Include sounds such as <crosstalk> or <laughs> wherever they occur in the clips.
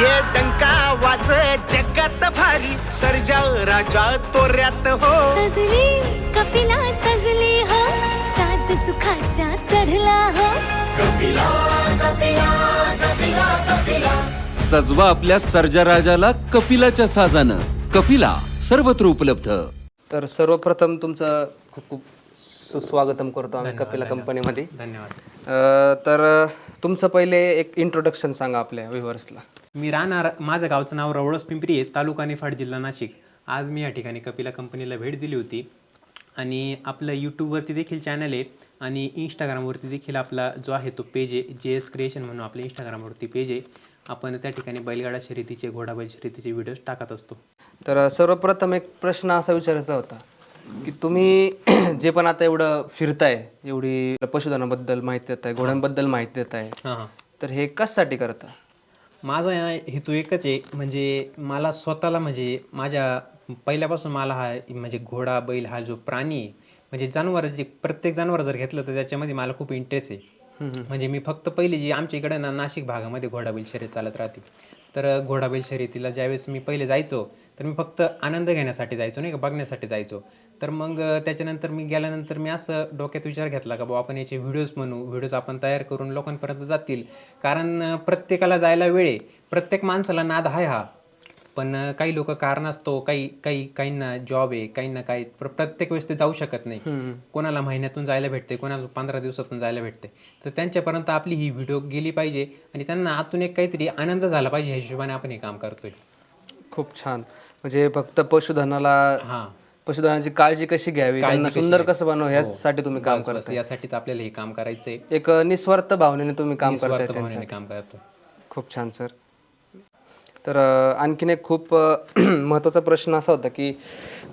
ये डंका वाज जगात भारी. सर्जा राजा तोऱ्यात हो. सजली कपिला सजली हो. साज सुखाचा चढला हो. सजवा आपल्या सर्जराजाला कपिलाच्या साजानं. कपिला सर्वत्र उपलब्ध. तर सर्वप्रथम तुमचं खूप खूप सुस्वागतम करतो आम्ही कपिला कंपनीमध्ये. धन्यवाद. तर तुमचं पहिले एक इंट्रोडक्शन सांगा आपल्या व्ह्युअर्सला मी राहणार माझं गावचं नाव रवळस पिंपरी आहे तालुका निफाड जिल्हा नाशिक. आज मी या ठिकाणी कपिला कंपनीला भेट दिली होती. आणि आपलं यूट्यूबवरती देखील चॅनल आहे आणि इंस्टाग्रामवरती देखील आपला जो आहे तो पेज आहे जे एस क्रिएशन म्हणून आपलं इंस्टाग्रामवरती पेज आहे. आपण त्या ठिकाणी बैलगाडा शर्यतीचे घोडाबैल शर्यतीचे व्हिडिओज टाकत असतो. तर सर्वप्रथम एक प्रश्न असा विचारायचा होता. की तुम्ही <clears throat> जे पण आता एवढं फिरताय एवढी पशुधनाबद्दल माहिती देत आहे घोड्यांबद्दल माहिती देत आहे हां. तर हे कशासाठी करता? माझा या हेतू एकच आहे म्हणजे मला स्वतःला म्हणजे माझ्या पहिल्यापासून मला हा म्हणजे घोडा बैल हा जो प्राणी आहे म्हणजे जनावर जे प्रत्येक जनावर जर घेतलं तर त्याच्यामध्ये मला खूप इंटरेस्ट आहे. म्हणजे मी फक्त पहिली जी आमच्या इकडे ना नाशिक भागामध्ये घोडा बैल शर्यत चालत राहते. तर घोडा बैल शर्यतीला ज्यावेळेस मी पहिले जायचो तर मी फक्त आनंद घेण्यासाठी जायचो नाही का? बघण्यासाठी जायचो. तर मग त्याच्यानंतर मी गेल्यानंतर मी असं डोक्यात विचार घेतला का बाबा आपण याचे व्हिडिओज म्हणू व्हिडिओज आपण तयार करून लोकांपर्यंत जातील. कारण प्रत्येकाला जायला वेळ आहे. प्रत्येक माणसाला नाद आहे हा. पण काही लोक कारणास्तव काही काही काहींना जॉब आहे काहींना काही प्र- प्रत्येक वेळेस ते जाऊ शकत नाही. कोणाला महिन्यातून जायला भेटते कोणाला पंधरा दिवसातून जायला भेटते. तर त्यांच्यापर्यंत आपली ही व्हिडिओ गेली पाहिजे आणि त्यांना आतून एक काहीतरी आनंद झाला पाहिजे. ह्या हिशोबाने आपण हे काम करतोय. खूप छान. म्हणजे फक्त पशुधनाला हा. पशुधनाची काळजी कशी घ्यावी? त्यांना सुंदर कसं बनव यासाठी तुम्ही काम बस यासाठीच आपल्याला हे काम करायचंय. एक अं, निस्वार्थ भावनेने तुम्ही काम करताय निस्वार्थ भावनेने काम करतो. खूप छान सर. तर अ, आणखीन एक खूप अ, <clears throat> महत्त्वाचा प्रश्न असा होता की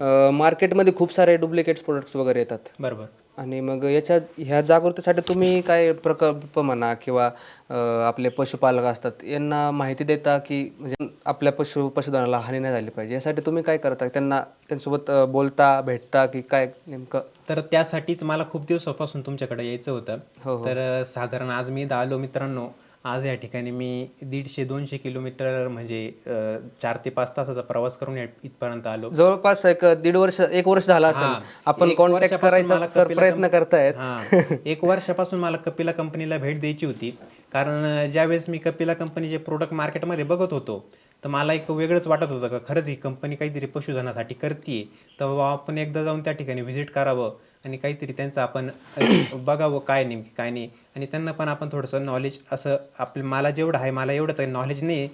अ, मार्केटमध्ये खूप सारे डुप्लिकेट्स प्रोडक्ट्स वगैरे येतात. बरोबर. आणि मग याच्या ह्या जागृतीसाठी तुम्ही काय प्रकल्प म्हणा किंवा अ, आपले पशुपालक असतात यांना माहिती देता की म्हणजे आपल्या पशु पशुधनाला हानी नाही झाली पाहिजे? यासाठी तुम्ही काय करता? त्यांना त्यांच्यासोबत अ, बोलता भेटता की काय नेमकं? तर त्यासाठीच मला खूप दिवसापासून तुमच्याकडे यायचं होतं. तर अं, साधारण आज मी इथं आलो मित्रांनो. आज या ठिकाणी मी दीडशे दोनशे किलोमीटर म्हणजे चार ते पाच तासाचा प्रवास करून या- इथपर्यंत आलो. जवळपास एक दीड वर्ष एक वर्ष झाला असेल. आपण कॉन्टॅक्ट करायचा सर प्रयत्न करतायत. हा. एक वर्षापासून मला कपिला कंपनीला भेट द्यायची होती. कारण ज्यावेळेस मी कपिला कंपनीचे प्रोडक्ट मार्केटमध्ये बघत होतो तर मला एक वेगळंच वाटत होतं का खरंच ही कंपनी काहीतरी पशुधनासाठी करते तर आपण एकदा जाऊन त्या ठिकाणी व्हिजिट करावं. आणि काहीतरी त्यांचं आपण <coughs> बघावं काय नेमकी काय नाही. आणि त्यांना पण आपण थोडंसं नॉलेज असं आपलं मला जेवढं आहे मला एवढं तर नॉलेज नाही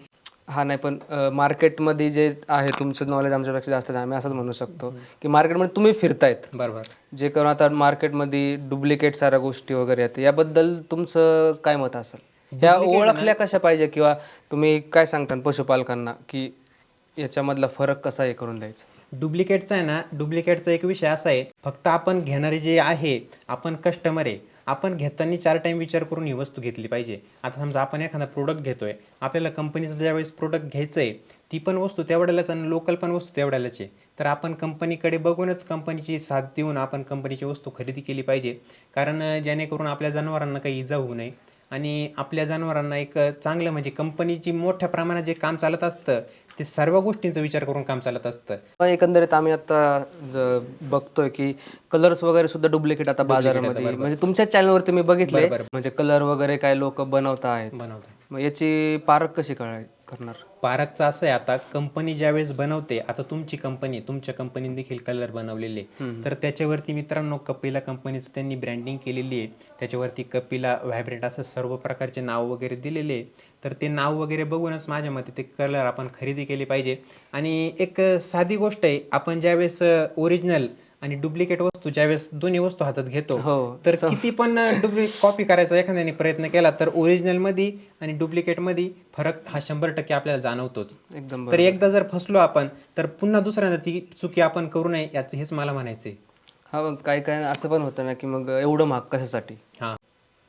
हा नाही पण मार्केटमध्ये जे आहे तुमचं नॉलेज आमच्यापेक्षा जास्त आहे आम्ही असंच म्हणू शकतो. की मार्केटमध्ये तुम्ही फिरतायत. बरोबर. जे करून आता मार्केटमध्ये डुप्लिकेट साऱ्या गोष्टी वगैरे आहेत याबद्दल तुमचं काय मत असेल? ह्या ओळखल्या कशा पाहिजे? किंवा तुम्ही काय सांगता पशुपालकांना की याच्यामधला फरक कसा हे करून द्यायचा? डुप्लिकेटचा आहे ना डुप्लिकेटचा एक विषय असा आहे फक्त आपण घेणारे जे आहे आपण कस्टमर आहे आपण घेताना चार टाईम विचार करून ही वस्तू घेतली पाहिजे. आता समजा आपण एखादा प्रोडक्ट घेतोय आपल्याला कंपनीचं ज्यावेळेस प्रोडक्ट घ्यायचं आहे ती पण वस्तू तेवढ्यालाच आणि लोकल पण वस्तू तेवढ्यालाच आहे. तर आपण कंपनीकडे बघूनच कंपनीची साथ देऊन आपण कंपनीची वस्तू खरेदी केली पाहिजे. कारण जेणेकरून आपल्या जनावरांना काही इजा होऊ नये. आणि आपल्या जनावरांना एक चांगलं म्हणजे कंपनीची मोठ्या प्रमाणात जे काम चालत असतं ते सर्व गोष्टींचा विचार करून काम चालत असतं. पण एकंदरीत आम्ही आता ज- बघतोय की कलर्स वगैरे सुद्धा डुप्लिकेट आता बाजारामध्ये. म्हणजे तुमच्या चॅनलवरती मी बघितले म्हणजे कलर वगैरे काय लोक बनवत आहेत बनवतो मग याची पारख कशी कळाय करणार? पारकचं असं आहे आता कंपनी ज्यावेळेस बनवते आता तुमची कंपनी तुमच्या कंपनीने देखील कलर बनवलेले तर त्याच्यावरती मित्रांनो कपिला कंपनीचं त्यांनी ब्रँडिंग केलेली आहे. त्याच्यावरती कपिला व्हायब्रेट असं सर्व प्रकारचे नाव वगैरे दिलेले आहे. तर ते नाव वगैरे बघूनच माझ्या मते ते कलर आपण खरेदी केली पाहिजे. आणि एक साधी गोष्ट आहे आपण ज्यावेळेस ओरिजिनल आणि डुप्लिकेट वस्तू ज्यावेळेस दोन्ही वस्तू हातात घेतो हो, तर किती पण डुप्लिकेट कॉपी करायचा एखाद्याने प्रयत्न केला तर ओरिजिनलमध्ये आणि डुप्लिकेटमध्ये फरक हा शंभर टक्के आपल्याला जाणवतोच. एकदम तर एकदा जर फसलो आपण तर पुन्हा दुसऱ्यांदा ती चुकी आपण करू नये याचं हेच मला म्हणायचंय. हा मग काय काय असं पण होतं ना की मग एवढं महाग कशासाठी? हा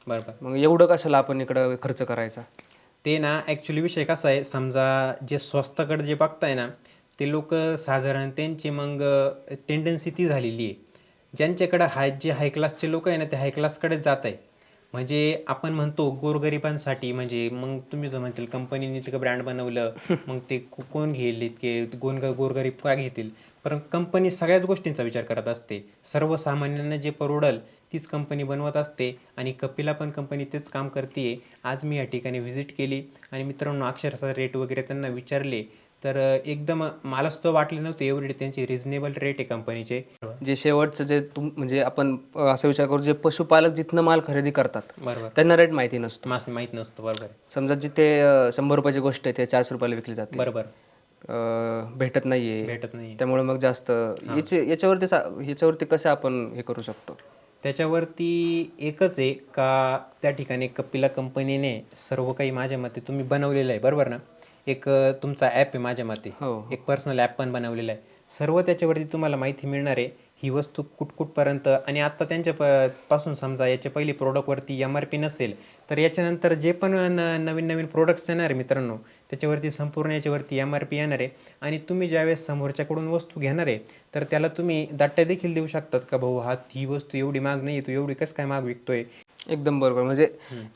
बरोबर. मग एवढं कशाला आपण इकडं खर्च करायचा? ते ना ॲक्च्युली विषय कसा आहे समजा जे स्वस्ताकडे जे बघताय ना ते लोक साधारण त्यांची मग टेंडन्सी ती झालेली आहे. ज्यांच्याकडे हाय जे हाय क्लासचे लोक आहे ना ते हाय क्लासकडेच जात आहे. म्हणजे आपण म्हणतो गोरगरिबांसाठी म्हणजे मग तुम्ही जर म्हणतील कंपनीने इतकं ब्रँड बनवलं <laughs> मग ते कोण घेईल इतके गोन गोरगरीब का घेतील? पण कंपनी सगळ्याच गोष्टींचा विचार करत असते. सर्वसामान्यांना जे परवडल तीच कंपनी बनवत असते. आणि कपिला पण कंपनी तेच काम करते आज मी या ठिकाणी व्हिजिट केली. आणि मित्रांनो अक्षरशः रेट वगैरे त्यांना विचारले. तर एकदम मला सुद्धा वाटले नव्हते एवढे त्यांचे रिझनेबल रेट आहे कंपनीचे जे शेवटचं जे तुम म्हणजे आपण असा विचार करू जे पशुपालक जिथनं माल खरेदी करतात बरोबर. त्यांना रेट माहिती नसतो. मास माहीत नसतं बरोबर. समजा जिथे शंभर रुपयाची गोष्ट आहे ते चारशे रुपयाला विकली जाते. बरोबर. भेटत नाहीये. भेटत नाही त्यामुळे मग जास्त याचे याच्यावरती याच्यावरती कसं आपण हे करू शकतो? त्याच्यावरती एकच आहे का त्या ठिकाणी कपिला कंपनीने सर्व काही माझ्या मते तुम्ही बनवलेलं आहे बरोबर ना? एक तुमचा ॲप आहे माझ्या मते. हो. एक पर्सनल ॲप पण बनवलेला आहे. सर्व त्याच्यावरती तुम्हाला माहिती मिळणार आहे. ही वस्तू कुठकुठपर्यंत आणि आता त्यांच्या प पासून समजा याच्या पहिली प्रोडक्टवरती एम आर पी नसेल तर याच्यानंतर जे पण न नवीन नवीन प्रोडक्ट्स येणार आहे मित्रांनो त्याच्यावरती संपूर्ण याच्यावरती एम आर पी येणार आहे. आणि तुम्ही ज्यावेळेस समोरच्याकडून वस्तू घेणार आहे तर त्याला तुम्ही दाट्या देखील देऊ शकतात का भाऊ? हा ही वस्तू एवढी महाग नाही तू एवढी कसं काय महाग विकतोय? एकदम बरोबर. म्हणजे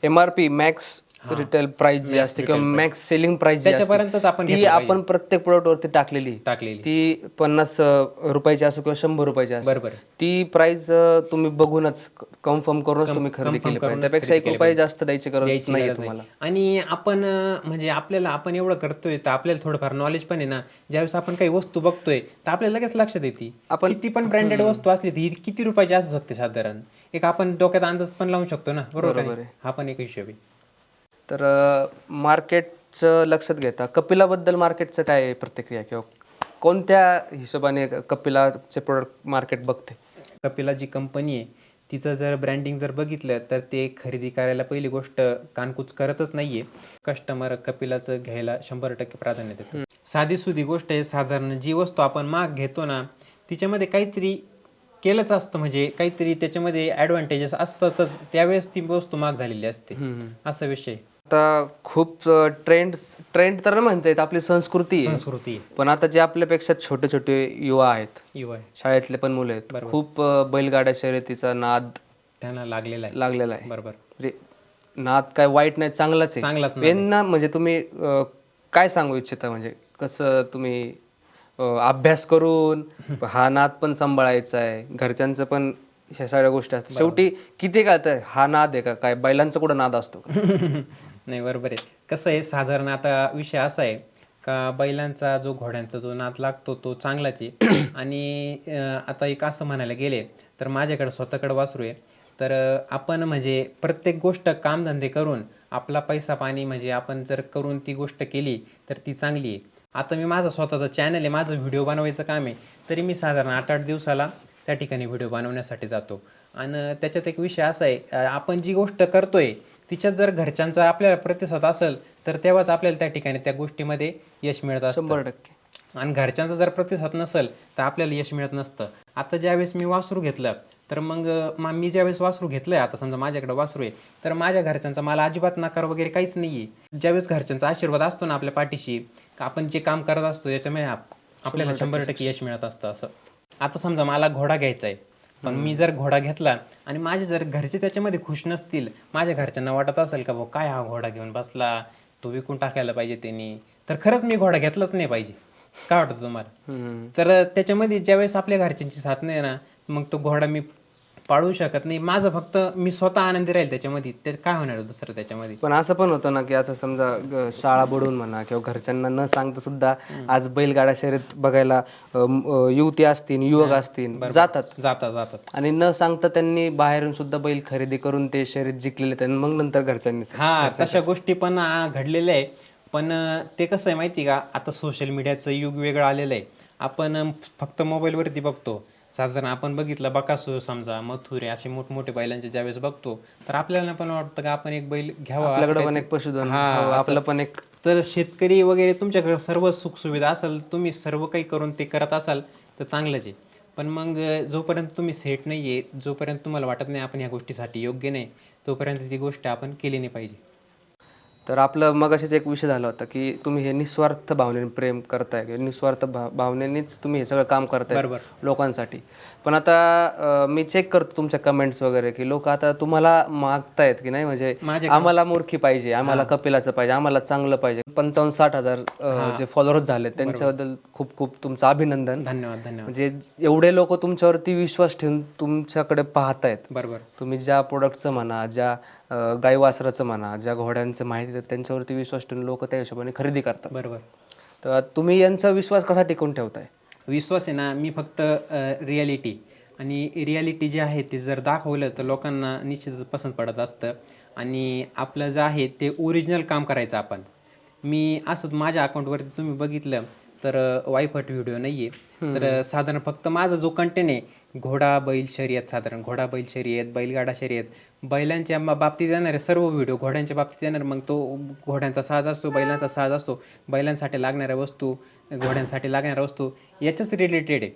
M R P max retail price जी असते किंवा मॅक्स सेलिंग प्राइस जी त्याच्यापर्यंतच आपण ती आपण प्रत्येक प्रोडक्ट वरती टाकलेली. टाकलेली. ती पन्नास रुपयाची असो किंवा शंभर रुपयाची असो. बरोबर. ती प्राइस तुम्ही बघूनच कन्फर्म करूनच तुम्ही खरेदी केली पाहिजे. त्यापेक्षा एक रुपये जास्त द्यायची गरज नाही. तुम्हाला. आणि आपण म्हणजे आपल्याला आपण एवढं करतोय तर आपल्याला थोडंफार नॉलेज पण आहे ना. ज्यावेळेस आपण काही वस्तू बघतोय तर आपल्याला लगेच लक्षात येते. आपण- किती पण ब्रँडेड वस्तू असली ती किती रुपयाची असू शकते साधारण. एक आपण डोक्यात अंदाज पण लावू शकतो ना. बरोबर आहे? हा पण एक हिशोब आहे. तर मार्केटचं लक्षात घेता कपिलाबद्दल मार्केटचं काय प्रतिक्रिया किंवा कोणत्या हिशोबाने कपिलाचे प्रोडक्ट मार्केट बघते? कपिला जी कंपनी आहे तिचं जर ब्रँडिंग जर बघितलं तर ते खरेदी करायला पहिली गोष्ट कानकूच करतच नाहीये. कस्टमर कपिलाचं घ्यायला शंभर टक्के प्राधान्य देतो साधी सुधी गोष्ट आहे साधारण जी वस्तू आपण माग घेतो ना तिच्यामध्ये काहीतरी केलंच असतं म्हणजे काहीतरी त्याच्यामध्ये ऍडव्हान्टेजेस असतातच त्यावेळेस ती वस्तू माग झालेली असते. असा विषय आता खूप ट्रेंड ट्रेंड तर म्हणता येत आपली संस्कृती आहे. संस्कृती. पण आता जे आपल्यापेक्षा छोटे छोटे युवा आहेत युवा आहे. शाळेतले पण मुलं आहेत खूप अ, बैलगाड्या शर्यतीचा नाद त्यांना लागलेला आहे. लागलेला आहे. बरोबर. म्हणजे नाद काय वाईट नाही चांगलाच आहे. चांगलाच यांना म्हणजे तुम्ही अ, काय सांगू इच्छिता? म्हणजे कसं तुम्ही अ, अभ्यास करून हा नाद पण सांभाळायचा आहे. घरच्यांचं पण ह्या सगळ्या गोष्टी असतात. शेवटी किती काय हा नाद आहे का? काय बैलांचा कुठं नाद असतो का? <laughs> नाही बरोबर आहे. कसं आहे साधारण आता विषय असा आहे का बैलांचा जो घोड्यांचा जो नाद लागतो तो चांगलाच. आहे <clears throat> आणि आता एक असं म्हणायला गेले तर माझ्याकडे स्वतःकडे वासरू आहे. तर आपण म्हणजे प्रत्येक गोष्ट कामधंदे करून आपला पैसा पाणी म्हणजे आपण जर करून ती गोष्ट केली तर ती चांगली आहे. आता मी माझा स्वतःचा चॅनल आहे माझं व्हिडिओ बनवायचं काम आहे तरी मी साधारण आठ आठ दिवसाला त्या ठिकाणी व्हिडिओ बनवण्यासाठी जातो. आणि त्याच्यात एक विषय असा आहे आपण जी गोष्ट करतोय तिच्यात जर घरच्यांचा आपल्याला प्रतिसाद असेल तर तेव्हाच आपल्याला त्या ठिकाणी त्या गोष्टीमध्ये यश मिळत असतं. शंभर टक्के. आणि घरच्यांचा जर प्रतिसाद नसेल तर आपल्याला यश मिळत नसतं. आता ज्यावेळेस मी वासरू घेतलं तर मग मा- मी ज्यावेळेस वासरू घेतलंय आता समजा माझ्याकडे वासरू आहे तर माझ्या घरच्यांचा मला अजिबात नकार वगैरे काहीच नाहीये. ज्यावेळेस घरच्यांचा आशीर्वाद असतो ना आपल्या पाठीशी आपण जे काम करत असतो त्याच्यामुळे आप- आपल्याला शंभर टक्के. यश मिळत असतं असं. आता समजा मला घोडा घ्यायचा आहे पण मी जर घोडा घेतला आणि माझे जर घरचे त्याच्यामध्ये खुश नसतील माझ्या घरच्यांना वाटत असेल का भाऊ काय हा घोडा घेऊन बसला? तो विकून टाकायला पाहिजे त्यांनी. तर खरंच मी घोडा घेतलाच नाही पाहिजे. काय वाटतं तुम्हाला. तर त्याच्यामध्ये ज्यावेळेस आपल्या घरच्यांची साथ नाही ना मग तो घोडा मी पाळू शकत नाही. माझं फक्त मी स्वतः आनंदी राहील त्याच्यामध्ये. ते काय होणार दुसरं त्याच्यामध्ये? पण असं पण होतं ना की आता समजा ग- शाळा बुडवून म्हणा किंवा घरच्यांना न सांगता सुद्धा आज बैलगाडा शर्यत बघायला अ, युवती असतील युवक असतील जातात. जाता जातात. आणि न सांगता त्यांनी बाहेरून सुद्धा बैल खरेदी करून ते शर्यत जिंकलेले त्यांनी मग नंतर घरच्यांनी हा तशा गोष्टी पण आ, घडलेल्या आहे पण अ, ते कसं आहे माहिती का? आता सोशल मीडियाचं युग वेगळं आलेलं आहे. आपण फक्त मोबाईलवरती बघतो. साधारण आपण बघितलं बकासूर समजा मथुरे असे मोठमोठे बैलांचे ज्यावेळेस बघतो तर आपल्याला पण वाटतं का आपण एक बैल घ्यावा असं आपल्याकडे पण एक पशुधन हा, आपलं पण एक तर शेतकरी वगैरे तुमच्याकडे सर्व सुखसुविधा असेल तुम्ही सर्व काही करून ते करत असाल तर चांगलंच आहे. पण मग अ, जोपर्यंत तुम्ही सेट नाही आहे जोपर्यंत तुम्हाला वाटत नाही आपण ह्या गोष्टीसाठी योग्य नाही तोपर्यंत ती गोष्ट आपण केली नाही पाहिजे. तर आपलं मगाशीच एक विषय झाला होता की तुम्ही हे निस्वार्थ भावनेने प्रेम करताय किंवा निस्वार्थ भावनेनेच तुम्ही हे सगळं काम करताय बरोबर. लोकांसाठी. पण आता अं, मी चेक करतो तुमच्या कमेंट्स वगैरे की लोक आता तुम्हाला मागतायत की नाही? म्हणजे आम्हाला मूर्खी पाहिजे आम्हाला कपिलाचं पाहिजे आम्हाला चांगलं पाहिजे. पंचावन्न साठ हजार अं, जे फॉलोअर्स झाले त्यांच्याबद्दल खूप खूप तुमचं अभिनंदन. धन्यवाद धन्यवाद. म्हणजे एवढे लोक तुमच्यावरती विश्वास ठेवून तुमच्याकडे पाहतायत. बरोबर. तुम्ही ज्या प्रोडक्टचं म्हणा ज्या गाई वासराचं म्हणा ज्या घोड्यांचं माहिती देतात त्यांच्यावरती विश्वास ठेवून लोक त्या हिशोबाने खरेदी करतात. बरोबर. तर तुम्ही यांचा विश्वास कसा टिकून ठेवताय? विश्वास आहे ना मी फक्त रियालिटी आणि रियालिटी जे आहे ते जर दाखवलं तर लोकांना निश्चितच पसंत पडत असतं. आणि आपलं जे आहे ते ओरिजिनल काम करायचं आपण. मी असं माझ्या अकाउंटवरती तुम्ही बघितलं तर वायफट व्हिडिओ नाही आहे तर साधारण फक्त माझा जो कंटेंट आहे घोडा बैल शर्यत साधारण. घोडा बैल शर्यत बैलगाडा शर्यत. बैलांच्या बाबतीत येणारे सर्व व्हिडिओ घोड्यांच्या बाबतीत येणार. मग तो घोड्यांचा साज असतो बैलांचा साज असतो. बैलांसाठी लागणाऱ्या वस्तू घोड्यांसाठी लागणाऱ्या वस्तू याच्याच रिलेटेड आहे.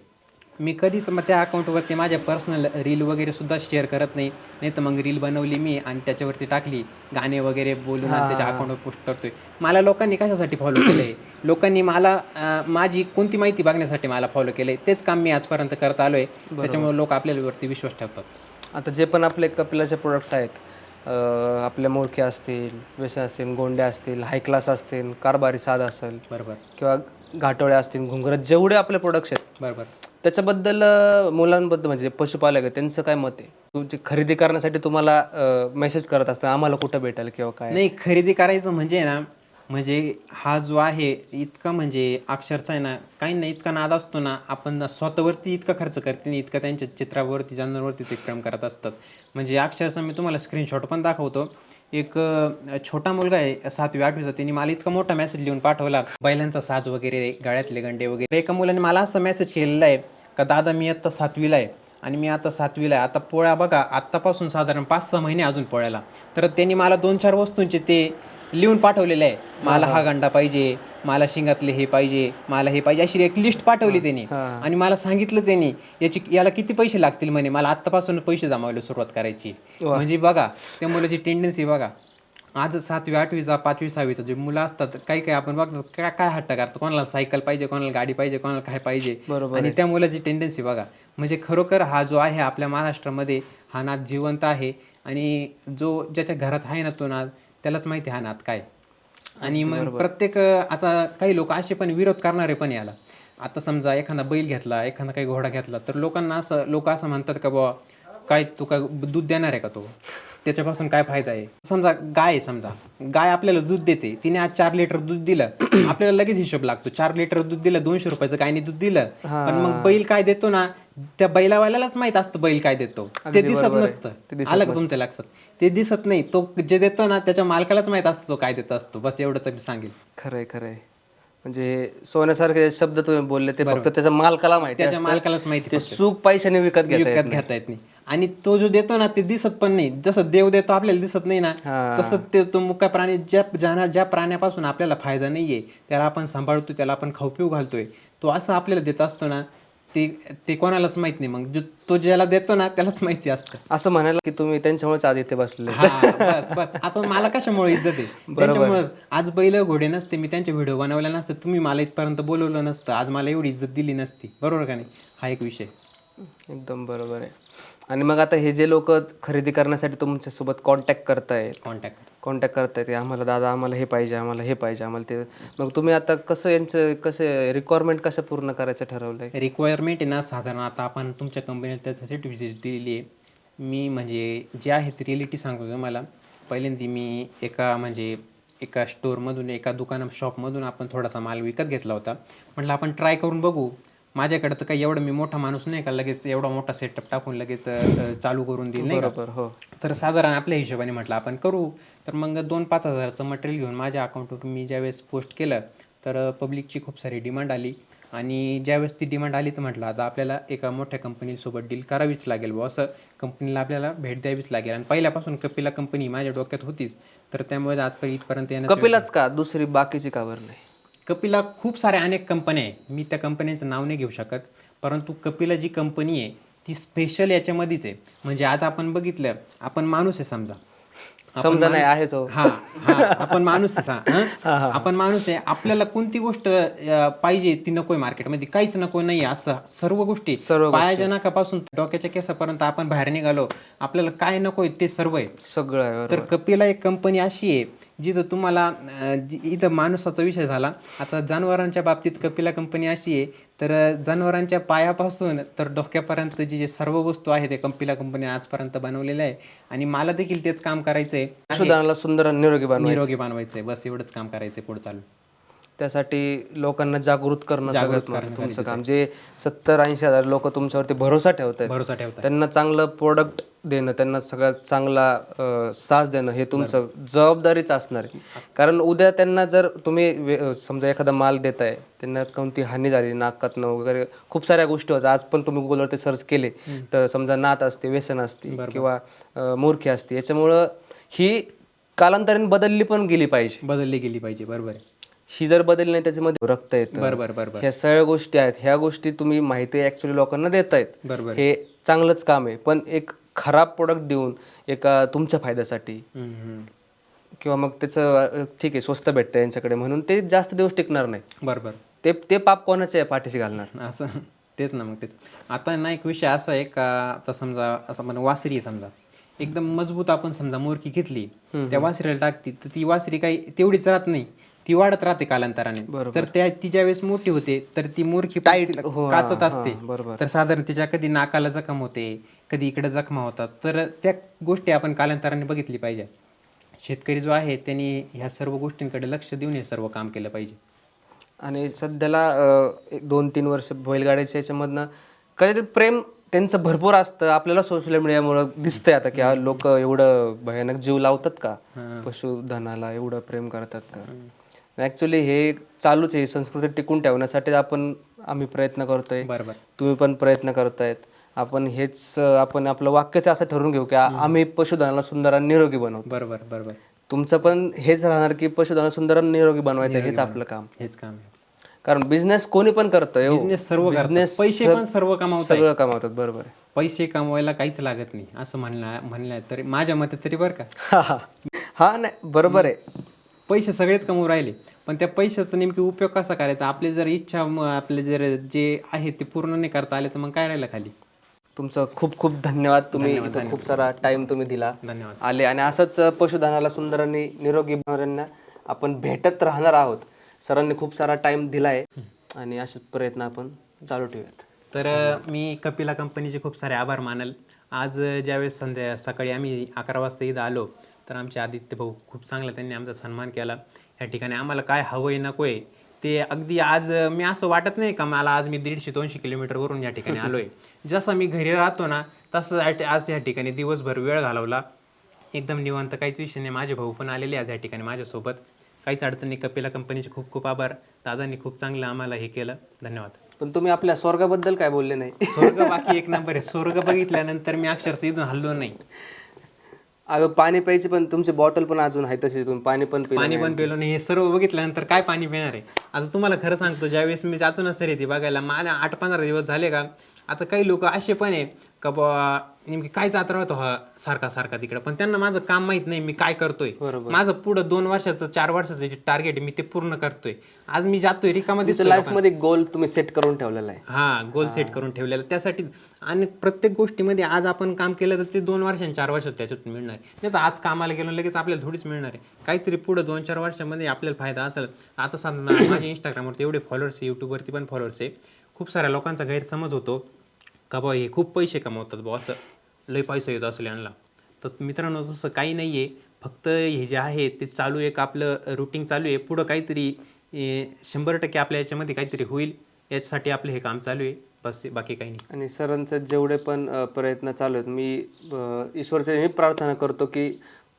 मी कधीच मग त्या अकाउंटवरती माझ्या पर्सनल रील वगैरे सुद्धा शेअर करत नाही. नाही तर मग रील बनवली मी आणि त्याच्यावरती टाकली. गाणे वगैरे बोलून आणि त्याच्या अकाउंटवर पोस्ट करतोय. मला लोकांनी कशासाठी फॉलो केलंय? लोकांनी मला माझी कोणती माहिती बघण्यासाठी मला फॉलो केलंय? तेच काम मी आजपर्यंत करत आलोय. त्याच्यामुळे लोक आपल्यावरती विश्वास ठेवतात. आता जे पण आपले कपिलाचे प्रोडक्ट्स आहेत आपल्या मोरखे असतील व्यसन असतील गोंड्या असतील हाय क्लास असतील कारभारी साध असेल बरोबर. किंवा घाटोळे असतील घुंगरत जेवढे आपले प्रोडक्ट्स आहेत बरोबर. त्याच्याबद्दल मुलांबद्दल म्हणजे पशुपालक आहे त्यांचं काय मत आहे? तुमची खरेदी करण्यासाठी तुम्हाला मेसेज करत असतं आम्हाला कुठं भेटेल किंवा काय? नाही खरेदी करायचं म्हणजे ना म्हणजे हा जो आहे इतका म्हणजे अक्षरचा आहे ना काही ना इतका नाद असतो ना आपण ना स्वतःवरती इतका खर्च करते नाही इतका त्यांच्या चित्रावरती जनावरती ते प्रेम करत असतात. म्हणजे अक्षरशः मी तुम्हाला स्क्रीनशॉट पण दाखवतो. एक छोटा मुलगा आहे सातवी आठवीचा. त्यांनी मला इतका मोठा मेसेज लिहून पाठवला. बैलांचा साज वगैरे गळ्यातले गंडे वगैरे. एका मुलाने मला असं मेसेज केलेला आहे का दादा मी आत्ता सातवीला आहे आणि मी आता सातवीला आहे. आता पोळ्या बघा आत्तापासून साधारण पाच सहा महिने अजून पोळ्याला. तर त्यांनी मला दोन चार वस्तूंचे ते लिहून पाठवलेले आहे. मला हा. गंडा पाहिजे मला शिंगातले हे पाहिजे मला हे पाहिजे अशी एक लिस्ट पाठवली त्यांनी. आणि मला सांगितलं त्यांनी याची याला किती पैसे लागतील म्हणे? मला आत्तापासून पैसे जमावले सुरुवात करायची. म्हणजे बघा त्या मुलाची टेंडन्सी बघा. आज सातवी आठवीचा पाचवी सहावीचा जे मुलं असतात काही काही आपण बघतो काय काय हट्ट करतो कोणाला सायकल पाहिजे कोणाला गाडी पाहिजे कोणाला काय पाहिजे? आणि त्या मुलाची टेंडन्सी बघा. म्हणजे खरोखर हा जो आहे आपल्या महाराष्ट्रामध्ये हा नाद जिवंत आहे. आणि जो ज्याच्या घरात आहे ना तो नाद त्यालाच माहिती हा नाद काय. आणि मग प्रत्येक आता काही लोक असे पण विरोध करणारे पण याला. आता समजा एखादा बैल घेतला एखादा काही घोडा घेतला तर लोकांना असं लोक असं म्हणतात का बाबा काय तू काय दूध देणार आहे का तो? त्याच्यापासून काय फायदा आहे? समजा गाय आहे समजा. गाय आपल्याला दूध देते. तिने आज चार लिटर दूध दिलं. <clears throat> आपल्याला लगेच हिशोब लागतो. चार लिटर दूध दिलं दोनशे रुपयाचं गायने दूध दिलं. पण मग बैल काय देतो ना त्या बैलावाल्यालाच माहीत असतं बैल काय देतो. ते दिसत नसतं. आलं का तुमच्या लक्षात? ते दिसत नाही. तो जे देतो ना त्याच्या मालकालाच माहीत असतो तो काय देत असतो. बस एवढंच मी सांगेल. खरंय खरंय. म्हणजे सोन्यासारखे शब्द तुम्ही बोलले ते फक्त त्याच्या मालकाला माहिती त्याच्या. मालकालाच माहिती ते सुख पैशाने विकत घेता येत विकत घेता येत नाही. आणि तो जो देतो ना ते दिसत पण नाही. जसं देव देतो आपल्याला दिसत नाही ना तसं ते तो मुका प्राणी ज्या ज्या ज्या प्राण्यापासून आपल्याला फायदा नाहीये त्याला आपण सांभाळतो त्याला आपण खाऊ पिऊ घालतोय तो असं आपल्याला देत असतो ना ते ते कोणालाच माहीत नाही. मग जो तो ज्याला देतो ना त्यालाच माहिती असतं. असं म्हणायला की तुम्ही त्यांच्यामुळेच आज इथे बसले हा, बस बस. आता मला कशामुळे इज्जत आहे? <laughs> त्याच्यामुळे आज बैल घोडे नसते मी त्यांचे व्हिडिओ बनवले नसते. तुम्ही मला इथपर्यंत बोलवलं नसतं. आज मला एवढी इज्जत दिली नसती. बरोबर का नाही? हा एक विषय. एकदम बरोबर आहे. आणि मग आता हे जे लोक खरेदी करण्यासाठी तुमच्यासोबत कॉन्टॅक्ट करतायत कॉन्टॅक्ट कॉन्टॅक्ट करता येते आम्हाला दादा आम्हाला हे पाहिजे आम्हाला हे पाहिजे आम्हाला ते. मग तुम्ही आता कसं यांचं कसं रिक्वायरमेंट कसं पूर्ण करायचं ठरवलं आहे रिक्वायरमेंट आहे ना साधारण आता आपण तुमच्या कंपनीत त्याच्यासाठी विजिट दिलेली आहे. मी म्हणजे जे आहे ते रिॲलिटी सांगतो तुम्हाला. पहिल्यांदा मी एका म्हणजे एका स्टोअरमधून एका दुकाना शॉपमधून आपण थोडासा माल विकत घेतला होता. म्हटलं आपण ट्राय करून बघू. माझ्याकडे तर काही एवढं मी मोठा माणूस नाही का लगेच एवढा मोठा सेटअप टाकून लगेच अं, चालू करून देईल नाही का? बरोबर हो. तर साधारण आपल्या हिशोबाने म्हटलं आपण करू. तर मग दोन पाच हजाराचं मटेरियल घेऊन माझ्या अकाउंटवर मी ज्यावेळेस पोस्ट केलं तर पब्लिकची खूप सारी डिमांड आली. आणि ज्यावेळेस ती डिमांड आली तर म्हटलं आता आपल्याला एका मोठ्या कंपनीसोबत डील करावीच लागेल बुवा. असं कंपनीला आपल्याला भेट द्यावीच लागेल. आणि पहिल्यापासून कपिला कंपनी माझ्या डोक्यात होतीच. तर त्यामुळे आजपर्यंत इथपर्यंत येण्याचं कपिलाच का? दुसरी बाकीची का बरं नाही? कपिला खूप साऱ्या अनेक कंपन्या आहे. मी त्या कंपन्यांचं नाव नाही घेऊ शकत. परंतु कपिला जी कंपनी आहे ती स्पेशल याच्यामध्येच आहे. म्हणजे आज आपण बघितलं आपण माणूस आहे समजा. समजा नाही आहेच हो. हा हा आपण माणूस आहे? आपण माणूस आहे. आपल्याला कोणती गोष्ट पाहिजे ती नकोय मार्केटमध्ये काहीच नको नाही असं. सर्व गोष्टी पायाच्या नाकापासून डोक्याच्या केसापर्यंत आपण बाहेर निघालो. आपल्याला काय नकोय ते सर्व आहे. सगळं आहे. तर कपिला एक कंपनी अशी आहे जिथं तुम्हाला जि- इथं माणसाचा विषय झाला. आता जनावरांच्या बाबतीत कपिला कंपनी अशी आहे तर जनावरांच्या पायापासून तर डोक्यापर्यंत जी जे सर्व वस्तू आहे ते कपिला कंपनी आजपर्यंत बनवलेल्या आहे. आणि मला देखील तेच काम करायचंय. सुंदर आणि निरोगी बनवायचं निरोगी बनवायचंय. बस एवढंच काम करायचंय पुढे चालू. त्यासाठी लोकांना जागृत करणं सगळ्यात तुमचं काम. जे सत्तर ऐंशी हजार लोक तुमच्यावरती भरोसा ठेवत आहेत भरोसा त्यांना चांगलं प्रोडक्ट देणं त्यांना सगळ्यात चांगला अं, साथ देणं हे तुमचं जबाबदारीच असणार आहे. कारण उद्या त्यांना जर तुम्ही वे- समजा एखादा माल देताय त्यांना कोणती हानी झाली नाकातनं वगैरे खूप साऱ्या गोष्टी होत्या आज पण तुम्ही गुगलवरती सर्च केले तर समजा नात असते व्यसन असते किंवा अं, मूर्खी असते. याच्यामुळं ही कालांतराने बदलली पण गेली पाहिजे. बदलली गेली पाहिजे. बरोबर आहे. ही जर बदलली नाही त्याच्यामध्ये रक्त येतं. बरोबर बरोबर ह्या सगळ्या गोष्टी आहेत. ह्या गोष्टी तुम्ही माहिती ऍक्च्युली लोकांना देतायत. बरोबर हे चांगलंच काम आहे. पण एक खराब प्रोडक्ट देऊन एका तुमच्या फायद्यासाठी. किंवा मग त्याचं ठीक आहे स्वस्त भेटतं यांच्याकडे म्हणून ते जास्त दिवस टिकणार नाही. बरोबर ते ते पाप कोणाच्या पाठीशी घालणार. असं तेच ना मग तेच. आता ना एक विषय असा आहे का आता समजा असं म्हणा वासरी आहे समजा. एकदम मजबूत आपण समजा मोरकी घेतली त्या वासरीला टाकती तर ती वासरी काही तेवढीच राहत नाही. ती वाढत राहते कालांतराने. तर त्या ती ज्या वेळेस मोठी होते तर ती मोरकी पण तिला काचत असते. तर साधारण तिच्या कधी नाकाला जखम होते कधी इकडे जखमा होतात तर त्या गोष्टी आपण कालांतराने बघितली पाहिजे. शेतकरी जो आहे त्यांनी ह्या सर्व गोष्टींकडे लक्ष देऊन हे सर्व काम केलं पाहिजे. आणि सध्याला दोन तीन वर्ष बैलगाड्याच्या याच्यामधनं कधीतरी प्रेम त्यांचं भरपूर असतं. आपल्याला सोशल मीडियामुळे दिसतंय आता की लोक एवढं भयानक जीव लावतात का? पशुधनाला एवढं प्रेम करतात का? ऍक्च्युली हे चालूच आहे ही संस्कृती टिकून ठेवण्यासाठी आपण आम्ही प्रयत्न करतोय. बरोबर. तुम्ही पण प्रयत्न करतायत. आपण हेच आपण आपलं वाक्यच असं ठरवून घेऊ की आम्ही पशुधनाला सुंदर आणि निरोगी बनवतो बरोबर बरोबर. तुमचं पण हेच राहणार की पशुधनाला सुंदर आणि निरोगी बनवायचं हेच आपलं काम. हेच काम आहे. कारण बिझनेस कोणी पण करतं हो. बिझनेस सर्व करतात. Business पैसे पण सर्व कमावतात सगळं कमावतात बरोबर पैसे कमवायला काहीच लागत नाही असं म्हणलं म्हणलं तरी माझ्या मते तरी बरं का. हा, <laughs> हा. हा नाही बरोबर आहे. पैसे सगळेच कमवून राहिले. पण त्या पैशाचा नेमकी उपयोग कसा करायचा? आपली जर इच्छा आपले जर जे आहे ते पूर्ण नाही करता आले तर मग काय राहिलं खाली? तुमचं खूप खूप धन्यवाद. तुम्ही इथं खूप सारा टाइम तुम्ही दिला. धन्यवाद. आले आणि असंच पशुधनाला सुंदर आणि निरोगी बनवणाऱ्यांना आपण भेटत राहणार आहोत. सरांनी खूप सारा टाइम दिलाय. आणि असेच प्रयत्न आपण चालू ठेवूयात. तर मी कपिला कंपनीचे खूप सारे आभार मानल. आज ज्यावेळेस संध्या सकाळी आम्ही अकरा वाजता इथं आलो तर आमचे आदित्य भाऊ खूप चांगला त्यांनी आमचा सन्मान केला. या ठिकाणी आम्हाला काय हवंय नकोय ते अगदी आज मी असं वाटत नाही का मला आज मी दीडशे दोनशे किलोमीटरवरून या ठिकाणी आलोय. जसं मी घरी राहतो ना तसं आज या ठिकाणी दिवसभर वेळ घालवला. एकदम निवांत काहीच विषय नाही. माझे भाऊ पण आलेले आज या ठिकाणी माझ्यासोबत. काहीच अडचणी कपिला कंपनीचे खूप खूप आभार. दादांनी खूप चांगलं आम्हाला हे केलं. धन्यवाद. पण तुम्ही आपल्या स्वर्गाबद्दल काय बोलले नाही? स्वर्ग बाकी एक नंबर आहे. स्वर्ग बघितल्यानंतर मी अक्षरशः इथून हल्लो नाही. अगं पाणी प्यायची पण तुमची बॉटल पण अजून आहे तशी तुम्ही. पाणी पण पिलं पाणी पण पेलो नाही. हे सर्व बघितल्यानंतर काय पाणी पिणार आहे? आता तुम्हाला खरं सांगतो ज्यावेळेस मी जातो ना सर ती बघायला मला आठ पंधरा दिवस झाले का? आता काही लोक असे पण आहे का बा नेमकी काय जात राहतो हा सारखा सारखा तिकडे? पण त्यांना माझं काम माहीत नाही मी काय करतोय. माझं पुढं दोन वर्षाचं चार वर्षाचं जे टार्गेट आहे मी ते पूर्ण करतोय. आज मी जातोय रिकामा दिसतोय लाईफमध्ये गोल तुम्ही सेट करून ठेवलेला आहे. हा गोल सेट करून ठेवलेला त्यासाठी आणि प्रत्येक गोष्टीमध्ये आज आपण काम केलं तर ते दोन वर्षांनी चार वर्षात त्याच्यातून मिळणार आहे. नाही तर आज कामाला गेलो लगेच आपल्याला थोडीच मिळणार आहे. काहीतरी पुढे दोन चार वर्षामध्ये आपल्याला फायदा असेल. आता साधारण माझ्या इंस्टाग्रामवरती एवढे फॉलोअर्स आहे यूट्यूबवरती पण फॉलोअर्स आहे. खूप साऱ्या लोकांचा गैरसमज होतो. का बा हे खूप पैसे कमवतात बा असं लय पैसा येतो असं यांना तर मित्रांनो तसं काही नाही आहे फक्त हे जे आहे ते चालू एक आपलं रुटीन चालू आहे. पुढं काहीतरी शंभर टक्के आपल्या याच्यामध्ये काहीतरी होईल. याच्यासाठी आपलं हे काम चालू आहे. बस बाकी काही नाही. आणि सरांचं जेवढे पण प्रयत्न चालू आहेत मी ईश्वरचे मी प्रार्थना करतो की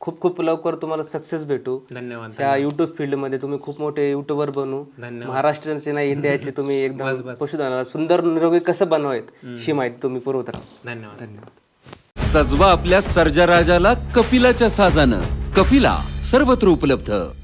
खूप खूप लवकर तुम्हाला सक्सेस भेटू. धन्यवाद त्या युट्यूब फील्डमध्ये तुम्ही खूप मोठे युट्यूबर बनू. धन्यवाद. महाराष्ट्राचे नाही इंडियाचे तुम्ही <laughs> एकदम पशुधनाला सुंदर निरोगी कसं बनवायत ही माहिती तुम्ही पुरवत राहा. धन्यवाद. सजवा आपल्या सर्जा राजाला कपिलाच्या साजानं. कपिला सर्वत्र उपलब्ध.